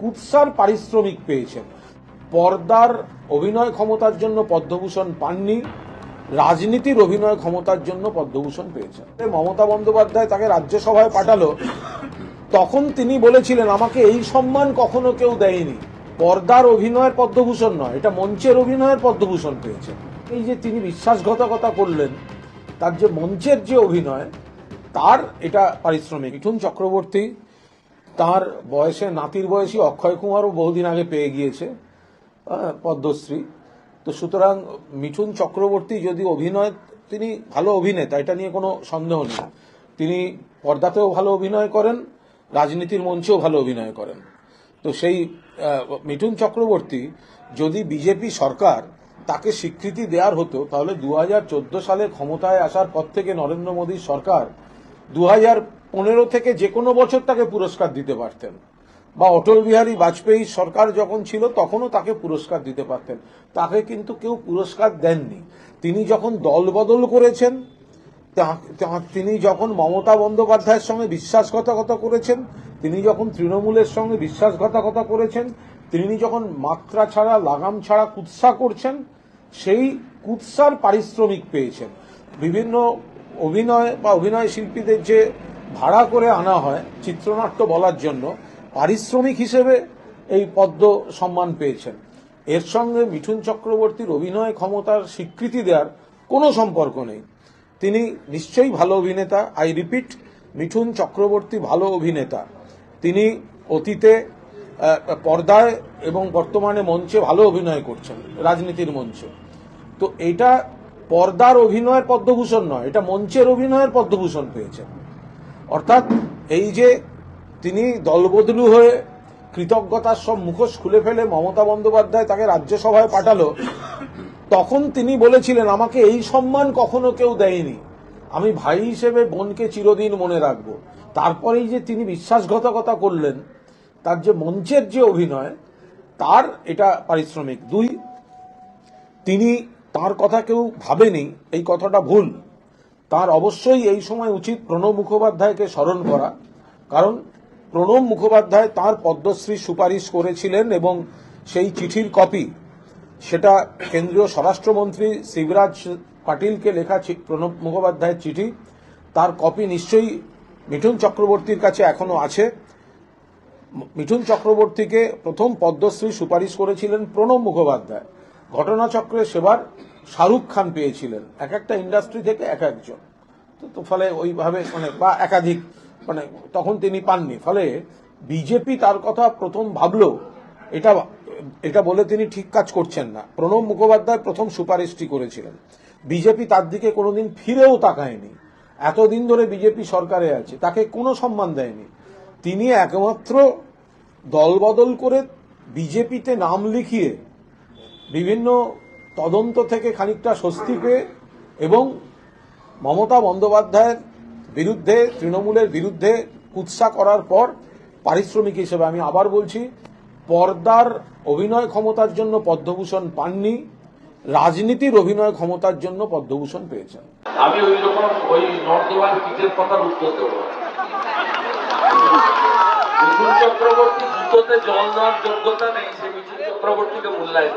কুৎসার পারিশ্রমিক পেয়েছেন। পর্দার অভিনয় ক্ষমতার জন্য পদ্মভূষণ পাননি, রাজনীতির অভিনয় ক্ষমতার জন্য পদ্মভূষণ পেয়েছেন। মমতা বন্দ্যোপাধ্যায় তাকে রাজ্যসভায় পাঠালো, তখন তিনি বলেছিলেন, আমাকে এই সম্মান কখনো কেউ দেয়নি। পর্দার অভিনয়ের পদ্মভূষণ নয়, এটা মঞ্চের অভিনয়ের পদ্মভূষণ পেয়েছেন। এই যে তিনি বিশ্বাসঘাতকতা করলেন, তার যে মঞ্চের যে অভিনয়, তার এটা পারিশ্রমিক। মিঠুন চক্রবর্তী তার বয়সে, নাতির বয়সী অক্ষয় কুমারও বহুদিন আগে পেয়ে গিয়েছে পদ্মশ্রী। তো সুতরাং মিঠুন চক্রবর্তী যদি অভিনয়, তিনি ভালো অভিনেতা, এটা নিয়ে কোনো সন্দেহ নেই। তিনি পর্দাতেও ভালো অভিনয় করেন, রাজনীতির মঞ্চেও ভালো অভিনয় করেন। তো সেই মিঠুন চক্রবর্তী যদি বিজেপি সরকার তাকে স্বীকৃতি দেওয়ার হতো, তাহলে দু হাজার চোদ্দ সালে ক্ষমতায় আসার পর থেকে নরেন্দ্র মোদীর সরকার দু হাজার পনেরো থেকে যে কোনো বছর তাকে পুরস্কার দিতে পারতেন। বা অটল বিহারী বাজপেয়ী সরকার যখন ছিল, তখনও তাকে পুরস্কার দিতে পারতেন। তাকে কিন্তু কেউ পুরস্কার দেননি। তিনি যখন দল বদল করেছেন তিনি যখন মমতা বন্দ্যোপাধ্যায়ের সঙ্গে বিশ্বাসঘাতকতা করেছেন, তিনি যখন তৃণমূলের সঙ্গে বিশ্বাসঘাতকতা করেছেন, তিনি যখন মাত্রা ছাড়া, লাগাম ছাড়া কুৎসা করছেন, সেই কুৎসার পারিশ্রমিক পেয়েছেন। বিভিন্ন অভিনয় বা অভিনয় শিল্পীদের যে ভাড়া করে আনা হয় চিত্রনাট্য বলার জন্য, পারিশ্রমিক হিসেবে এই পদ্ম সম্মান পেয়েছেন। এর সঙ্গে মিঠুন চক্রবর্তীর অভিনয় ক্ষমতার স্বীকৃতি দেওয়ার কোনো সম্পর্ক নেই। তিনি নিশ্চয়ই ভালো অভিনেতা, আই রিপিট, মিঠুন চক্রবর্তী ভালো অভিনেতা। তিনি অতীতে পর্দায় এবং বর্তমানে মঞ্চে ভালো অভিনয় করছেন, রাজনীতির মঞ্চে। তো এটা পর্দার অভিনয়ের পদ্মভূষণ নয়, এটা মঞ্চের অভিনয়ের পদ্মভূষণ পেয়েছেন। অর্থাৎ এই যে তিনি দলবদলু হয়ে কৃতজ্ঞতার সব মুখোশ খুলে ফেলে মমতা বন্দ্যোপাধ্যায় তাকে রাজ্যসভায় পাঠালো, তখন তিনি বলেছিলেন, আমাকে এই সম্মান কখনো কেউ দেয়নি। আমি ভাই হিসেবে বোনকে চিরদিন মনে রাখব। তারপরেই যে তিনি বিশ্বাসঘাতকতা করলেন, তার যে মঞ্চের যে অভিনয়, তার এটা পারিশ্রমিক। দুই, তিনি তার কথা কেউ ভাবেনি, এই কথাটা ভুল। তার অবশ্যই এই সময় উচিত প্রণব মুখোপাধ্যায়কে স্মরণ করা। কারণ প্রণব মুখোপাধ্যায় তার পদ্মশ্রী সুপারিশ করেছিলেন এবং সেই চিঠির কপি, সেটা কেন্দ্রীয় স্বরাষ্ট্রমন্ত্রী শিবরাজ পাটিলকে লেখা প্রণব মুখোপাধ্যায়ের চিঠি। তার কপি নিশ্চয়ই মিঠুন চক্রবর্তীর কাছে এখনও আছে। মিঠুন চক্রবর্তীকে প্রথম পদ্মশ্রী সুপারিশ করেছিলেন প্রণব মুখোপাধ্যায়। ঘটনাচক্রে সেবার শাহরুখ খান পেয়েছিলেন। এক একটা ইন্ডাস্ট্রি থেকে এক একজন। তো ফলে ওইভাবে মানে বা একাধিক মানে তখন তিনি পাননি। ফলে বিজেপি তার কথা প্রথম ভাবলো, এটা এটা বলে তিনি ঠিক কাজ করছেন না। প্রণব মুখোপাধ্যায় প্রথম সুপারিশটি করেছিলেন। বিজেপি তার দিকে কোনোদিন ফিরেও তাকায়নি। এতদিন ধরে বিজেপি সরকারে আছে, তাকে কোনো সম্মান দেয়নি। তিনি একমাত্র দলবদল করে বিজেপিতে নাম লিখিয়ে বিভিন্ন তদন্ত থেকে খানিকটা স্বস্তি পেয়ে এবং মমতা বন্দ্যোপাধ্যায়ের বিরুদ্ধে, তৃণমূলের বিরুদ্ধে কুৎসা করার পর পারিশ্রমিক হিসেবে আমি আবার বলছি, পর্দার অভিনয় ক্ষমতার জন্য পদ্মভূষণ পাননি, রাজনীতির অভিনয় ক্ষমতার জন্য পদ্মভূষণ পেয়েছেন। আমি ওই রকম ওই নর্দমান কিটের কথার উত্তর দেব চক্রবর্তী জুতোতে জল দেওয়ার যোগ্যতা নেই সে মিঠুন চক্রবর্তীকে মূল্যায়ন